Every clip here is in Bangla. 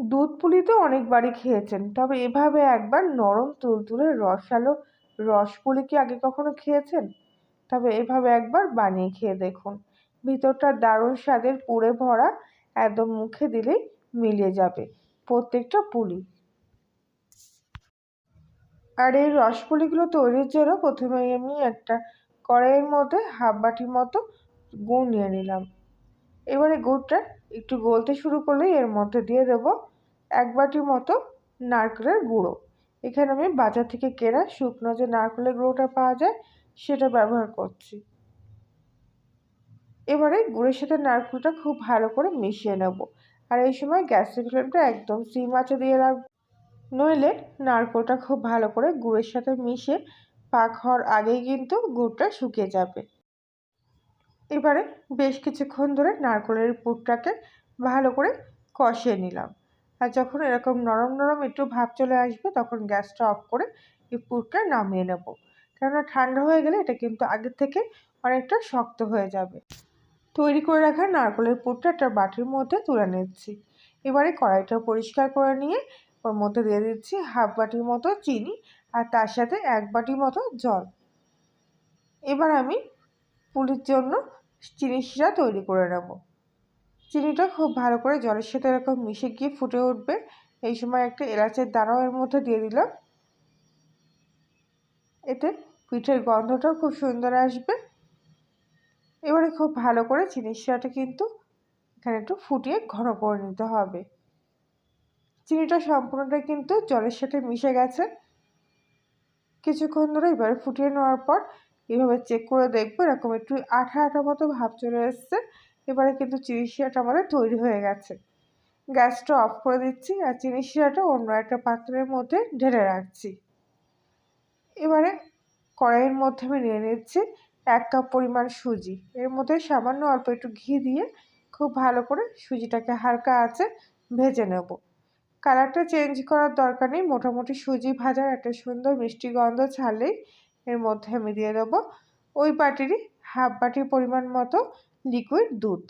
দুধ পুলি তো অনেকবারই খেয়েছেন, তবে এভাবে একবার নরম তুলতুলে রসালো রস পুলি কি আগে কখনো খেয়েছেন? তবে এভাবে একবার বানিয়ে খেয়ে দেখুন। ভিতরটা দারুণ স্বাদের পুড়ে ভরা, একদম মুখে দিলেই মিলিয়ে যাবে প্রত্যেকটা পুলি। আর এই রসপুলিগুলো তৈরির জন্য প্রথমে আমি একটা কড়াইয়ের মধ্যে হাফ বাটির মতো গুড় নিয়ে নিলাম। এবারে গুড়টা একটু গলতে শুরু করলেই এর মধ্যে দিয়ে দেব এক বাটির মতো নারকেলের গুঁড়ো। এখানে আমি বাজার থেকে কেনা শুকনো যে নারকেলের গুঁড়োটা পাওয়া যায়, সেটা ব্যবহার করছি। এবারে গুড়ের সাথে নারকেলটা খুব ভালো করে মিশিয়ে নেব। আর এই সময় গ্যাসের ফ্লেমটা একদম সিম আঁচে দিয়ে রাখব। নইলে নারকেলটা খুব ভালো করে গুড়ের সাথে মিশে পাক হওয়ার আগেই কিন্তু গুড়টা শুকিয়ে যাবে। এবারে বেশ কিছুক্ষণ ধরে নারকেলের পুরটাকে ভালো করে কষিয়ে নিলাম। আর যখন এরকম নরম নরম একটু ভাব চলে আসবে, তখন গ্যাসটা অফ করে এই পুরটা নামিয়ে নেব। কেননা ঠান্ডা হয়ে গেলে এটা কিন্তু আগের থেকে অনেকটা শক্ত হয়ে যাবে। তৈরি করে রাখা নারকলের পুরটা একটা বাটির মধ্যে তুলে নিচ্ছি। এবারে কড়াইটা পরিষ্কার করে নিয়ে ওর মধ্যে দিয়ে দিচ্ছি হাফ বাটির মতো চিনি আর তার সাথে এক বাটির মতো জল। এবার আমি পুলির জন্য চিনি শিরা তৈরি করে নেব। চিনিটা খুব ভালো করে জলের সাথে এরকম মিশে গিয়ে ফুটে উঠবে। এই সময় একটা এলাচের দানাও এর মধ্যে দিয়ে দিলাম। এতে পিঠের গন্ধটাও খুব সুন্দর আসবে। এবারে খুব ভালো করে চিনি শিরাটা কিন্তু এখানে একটু ফুটিয়ে ঘন করে নিতে হবে। চিনিটা সম্পূর্ণটা কিন্তু জলের সাথে মিশে গেছে। কিছুক্ষণ ধরে এবারে ফুটিয়ে নেওয়ার পর এভাবে চেক করে দেখব, এরকম একটু আঠা আঠা মতো ভাব চলে এসছে। এবারে কিন্তু চিনি শিরাটা আমাদের তৈরি হয়ে গেছে। গ্যাসটা অফ করে দিচ্ছি আর চিনি শিরাটা অন্য একটা পাত্রের মধ্যে ঢেলে রাখছি। এবারে কড়াইয়ের মধ্যে আমি নিয়ে নিচ্ছি এক কাপ পরিমাণ সুজি। এর মধ্যে সামান্য অল্প একটু ঘি দিয়ে খুব ভালো করে সুজিটাকে হালকা আছে ভেজে নেব। কালারটা চেঞ্জ করার দরকার নেই। মোটামুটি সুজি ভাজার একটা সুন্দর মিষ্টি গন্ধ ছাড়লেই এর মধ্যে আমি দিয়ে দেবো ওই বাটিরই হাফ বাটির পরিমাণ মতো লিকুইড দুধ।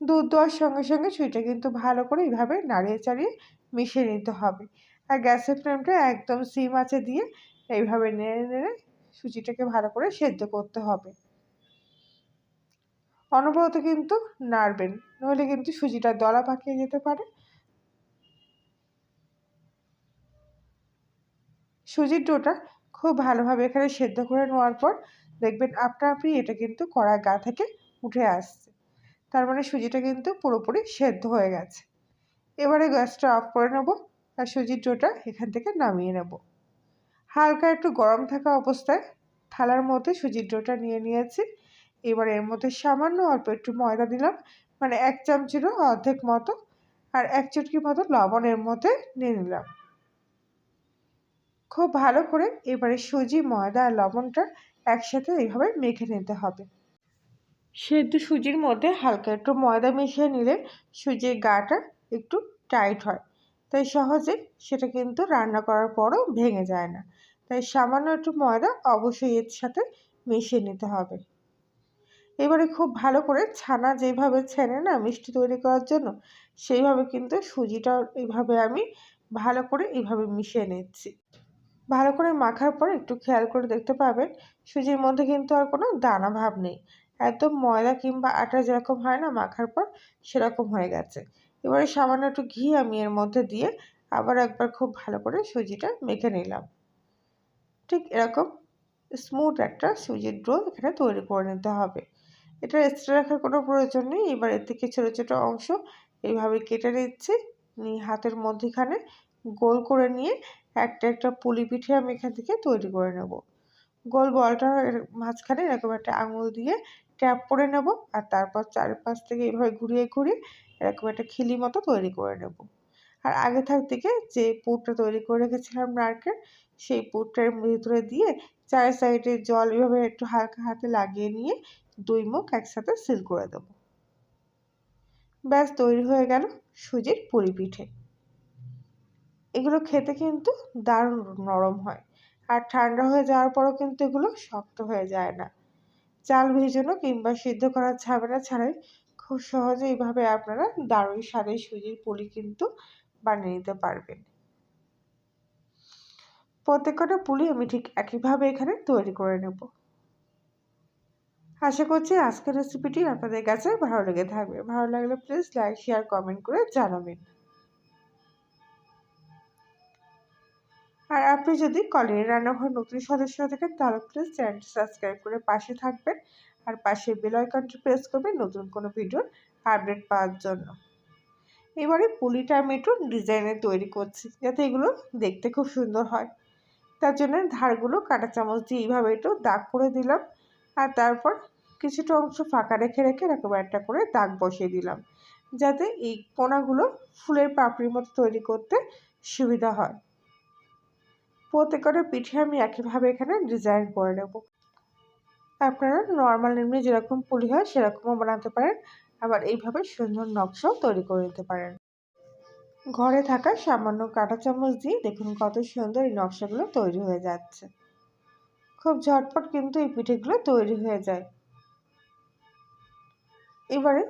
দুধ দেওয়ার সঙ্গে সঙ্গে সুইটা কিন্তু ভালো করে এইভাবে নাড়িয়ে চাড়িয়ে মিশিয়ে নিতে হবে। আর গ্যাসের ফ্লেমটা একদম সিম আছে দিয়ে এইভাবে নেড়ে নেড়ে সুজিটাকে ভালো করে সেদ্ধ করতে হবে। অনবরত কিন্তু নাড়বেন, নইলে কিন্তু সুজিটা দলা পাকিয়ে যেতে পারে। সুজির ডোটা খুব ভালোভাবে এখানে সেদ্ধ করে নেওয়ার পর দেখবেন আপনা আপনি এটা কিন্তু কড়ার গা থেকে উঠে আসছে। তার মানে সুজিটা কিন্তু পুরোপুরি সেদ্ধ হয়ে গেছে। এবারে গ্যাসটা অফ করে নেব আর সুজির ডোটা এখান থেকে নামিয়ে নেব। হালকা একটু গরম থাকা অবস্থায় থালার মধ্যে সুজির ডোটা নিয়ে নিয়েছি। এবার এর মধ্যে সামান্য অল্প একটু ময়দা দিলাম মানে এক চামচেরও অর্ধেক মতো আর এক চুটকি মতো লবণের মধ্যে নিয়ে নিলাম। খুব ভালো করে এবারে সুজি, ময়দা আর লবণটা একসাথে এইভাবে মেখে নিতে হবে। সেদ্ধ সুজির মধ্যে হালকা একটু ময়দা মিশিয়ে নিলে সুজির গাটা একটু টাইট হয়। তাই সহজে সেটা কিন্তু রান্না করার পরও ভেঙে যায় না। তাই সামান্য একটু ময়দা অবশ্যই এর সাথে মিশিয়ে নিতে হবে। এবারে খুব ভালো করে ছানা যেভাবে ছেনে না মিষ্টি তৈরি করার জন্য, সেইভাবে কিন্তু সুজিটা এইভাবে আমি ভালো করে এইভাবে মিশিয়ে নিচ্ছি। ভালো করে মাখার পর একটু খেয়াল করে দেখতে পাবেন, সুজির মধ্যে কিন্তু আর কোনো দানা ভাব নেই। একদম ময়দা কিংবা আটা যেরকম হয় না, মাখার পর সেরকম হয়ে গেছে। এবারে সামান্য একটু ঘি আমি এর মধ্যে দিয়ে আবার একবার খুব ভালো করে সুজিটা মেখে নিলাম। ঠিক এরকম স্মুথ একটা সুজির ডো এখানে তৈরি করে নিতে হবে। এটা এক্সট্রা রাখার কোনো প্রয়োজন নেই। এবার এর থেকে ছোটো ছোটো অংশ এইভাবে কেটে নিচ্ছি। নিয়ে হাতের মধ্যেখানে গোল করে নিয়ে একটা একটা পুলি পিঠে আমি এখান থেকে তৈরি করে নেব। গোল বলটার মাঝখানে এরকম একটা আঙুল দিয়ে ট্যাপ করে নেব আর তারপর চারপাশ থেকে এইভাবে ঘুরিয়ে ঘুরিয়ে এরকম একটা খিলি মতো তৈরি করে নেব। আর আগে থাক থেকে যে পুরটা তৈরি করে রেখেছিলাম নারকেল, সেই পুরটার ভিতরে দিয়ে চার সাইডে জল এভাবে একটু হালকা হাতে লাগিয়ে নিয়ে দুই মুখ একসাথে সিল করে দেব। ব্যাস, তৈরি হয়ে গেল সুজির পুরি পিঠে। এগুলো খেতে কিন্তু দারুণ নরম হয়। আর ঠান্ডা হয়ে যাওয়ার পরও কিন্তু এগুলো শক্ত হয়ে যায় না। চাল ভেজানো কিংবা সিদ্ধ করার ঝামেলা ছাড়াই খুব সহজে এইভাবে আপনারা দারুণ স্বাদের সুজির পুলি কিন্তু বানিয়ে নিতে পারবেন। প্রত্যেকটা পুলি আমি ঠিক একইভাবে এখানে তৈরি করে নেব। আশা করছি আজকের রেসিপিটি আপনাদের কাছে ভালো লেগে থাকবে। ভালো লাগলে প্লিজ লাইক শেয়ার কমেন্ট করে জানাবেন। আর আপনি যদি কলের রান্নাঘর নতুন সদস্য থাকেন, তাহলে প্লিজ চ্যানেলটি সাবস্ক্রাইব করে পাশে থাকবেন আর পাশে বেল আইকনটি প্রেস করবেন নতুন কোনো ভিডিওর আপডেট পাওয়ার জন্য। এবারে পুলিটা আমি একটু ডিজাইনে তৈরি করছি যাতে এগুলো দেখতে খুব সুন্দর হয়। তার জন্য ধারগুলো কাঁটা চামচ দিয়ে এইভাবে একটু দাগ করে দিলাম আর তারপর কিছুটা অংশ ফাঁকা রেখে রেখে এরকম একটা করে দাগ বসিয়ে দিলাম যাতে এই কোনাগুলো ফুলের পাপড়ির মতো তৈরি করতে সুবিধা হয়। প্রত্যেকটা পিঠে আমি একইভাবে এখানে ডিজাইন করে নেব। আপনারা নর্মাল এমনি যেরকম পুলি হয় সেরকমও বানাতে পারেন, আবার এইভাবে সুন্দর নকশাও তৈরি করে নিতে পারেন। ঘরে থাকা সামান্য কাঁটা চামচ দিয়ে দেখুন কত সুন্দর এই নকশাগুলো তৈরি হয়ে যাচ্ছে। খুব ঝটপট কিন্তু এই পিঠেগুলো তৈরি হয়ে যায়। এবারে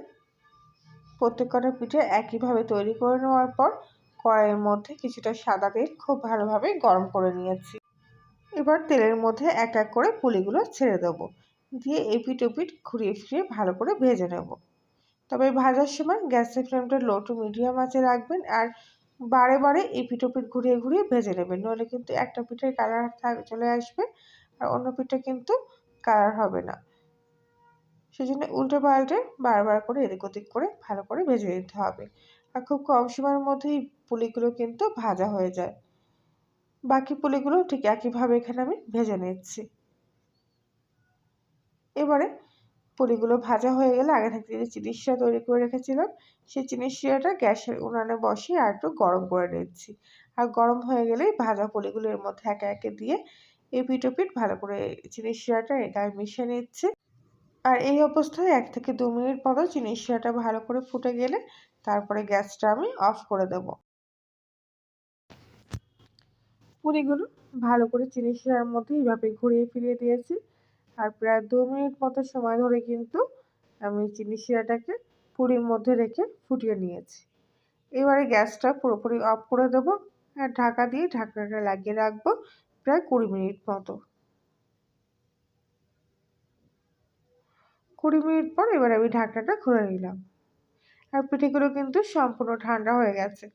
প্রত্যেকটা পিঠে একইভাবে তৈরি করে নেওয়ার পর কড়াইয়ের মধ্যে কিছুটা সাদা তেল খুব ভালোভাবে গরম করে নিয়েছি। এবার তেলের মধ্যে এক এক করে পুলিগুলো ছেড়ে দেবো। দিয়ে এপিট ওপিট ঘুরিয়ে ফিরিয়ে ভালো করে ভেজে নেব। তবে ভাজার সময় গ্যাসের ফ্লেমটা লো টু মিডিয়াম আঁচে রাখবেন আর বারে বারে এপিট ওপিট ঘুরিয়ে ঘুরিয়ে ভেজে নেবেন। নইলে কিন্তু একটা পিঠের কালার চলে আসবে আর অন্য পিঠটা কিন্তু কালার হবে না। সেজন্য উল্টে পাল্টে বারবার করে এদিক ওদিক করে ভালো করে ভেজে নিতে হবে। আর খুব কম সময়ের মধ্যেই পুলিগুলো কিন্তু ভাজা হয়ে যায়। বাকি পুলিগুলো ঠিক একইভাবে এখানে আমি ভেজে নিচ্ছি। এবারে পুলিগুলো ভাজা হয়ে গেলে আগে থেকে যে চিনি শিরা তৈরি করে রেখেছিলাম, সেই চিনি শিরাটা গ্যাসের উনানে বসিয়ে আর একটু গরম করে নিচ্ছি। আর গরম হয়ে গেলেই ভাজা পুলিগুলো এর মধ্যে একে একে দিয়ে এপিট ওপিট ভালো করে চিনি শিরাটা গায়ে মিশিয়ে নিচ্ছে। আর এই অবস্থায় এক থেকে দু মিনিট পরও চিনি শিরাটা ভালো করে ফুটে গেলে তারপরে গ্যাসটা আমি অফ করে দেব। পুরিগুলো ভালো করে চিনি শিরার মধ্যে এইভাবে ঘুরিয়ে ফিরিয়ে দিয়েছি। আর প্রায় দু মিনিট মতো সময় ধরে কিন্তু আমি চিনি শিরাটাকে পুরির মধ্যে রেখে ফুটিয়ে নিয়েছি। এবারে গ্যাসটা পুরোপুরি অফ করে দেবো। আর ঢাকা দিয়ে ঢাকনাটা লাগিয়ে রাখব প্রায় কুড়ি মিনিট মতো। কুড়ি মিনিট পর এবার আমি ঢাকনাটা খুলে নিলাম। আর পিঠেগুলো কিন্তু সম্পূর্ণ ঠান্ডা হয়ে গেছে।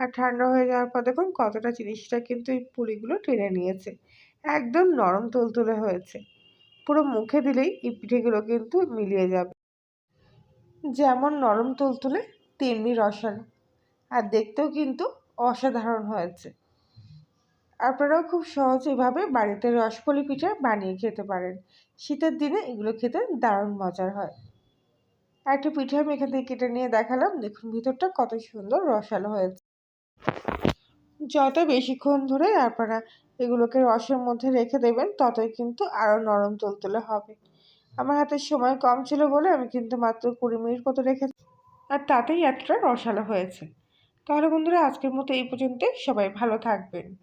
আর ঠান্ডা হয়ে যাওয়ার পর দেখুন কতটা জিনিসটা কিন্তু এই পুলিগুলো টেনে নিয়েছে। একদম নরম তুলতুলে হয়েছে। পুরো মুখে দিলেই এই পিঠেগুলো কিন্তু মিলিয়ে যাবে। যেমন নরম তুলতুলে, তেমনি রসালো। আর দেখতেও কিন্তু অসাধারণ হয়েছে। আপনারাও খুব সহজ এভাবে বাড়িতে রসপলি পিঠা বানিয়ে খেতে পারেন। শীতের দিনে এগুলো খেতে দারুণ মজার হয়। একটা পিঠে আমি এখান থেকে কেটে নিয়ে দেখালাম। দেখুন, ভিতরটা কত সুন্দর রসালো হয়েছে। যত বেশিক্ষণ ধরে আপনারা এগুলোকে রসের মধ্যে রেখে দেবেন, ততই কিন্তু আরও নরম তুলতুলে হবে। আমার হাতে সময় কম ছিল বলে আমি কিন্তু মাত্র কুড়ি মিনিট মতো রেখেছি। আর তাতেই এতটা রসালো হয়েছে। তাহলে বন্ধুরা, আজকের মতো এই পর্যন্তই। সবাই ভালো থাকবেন।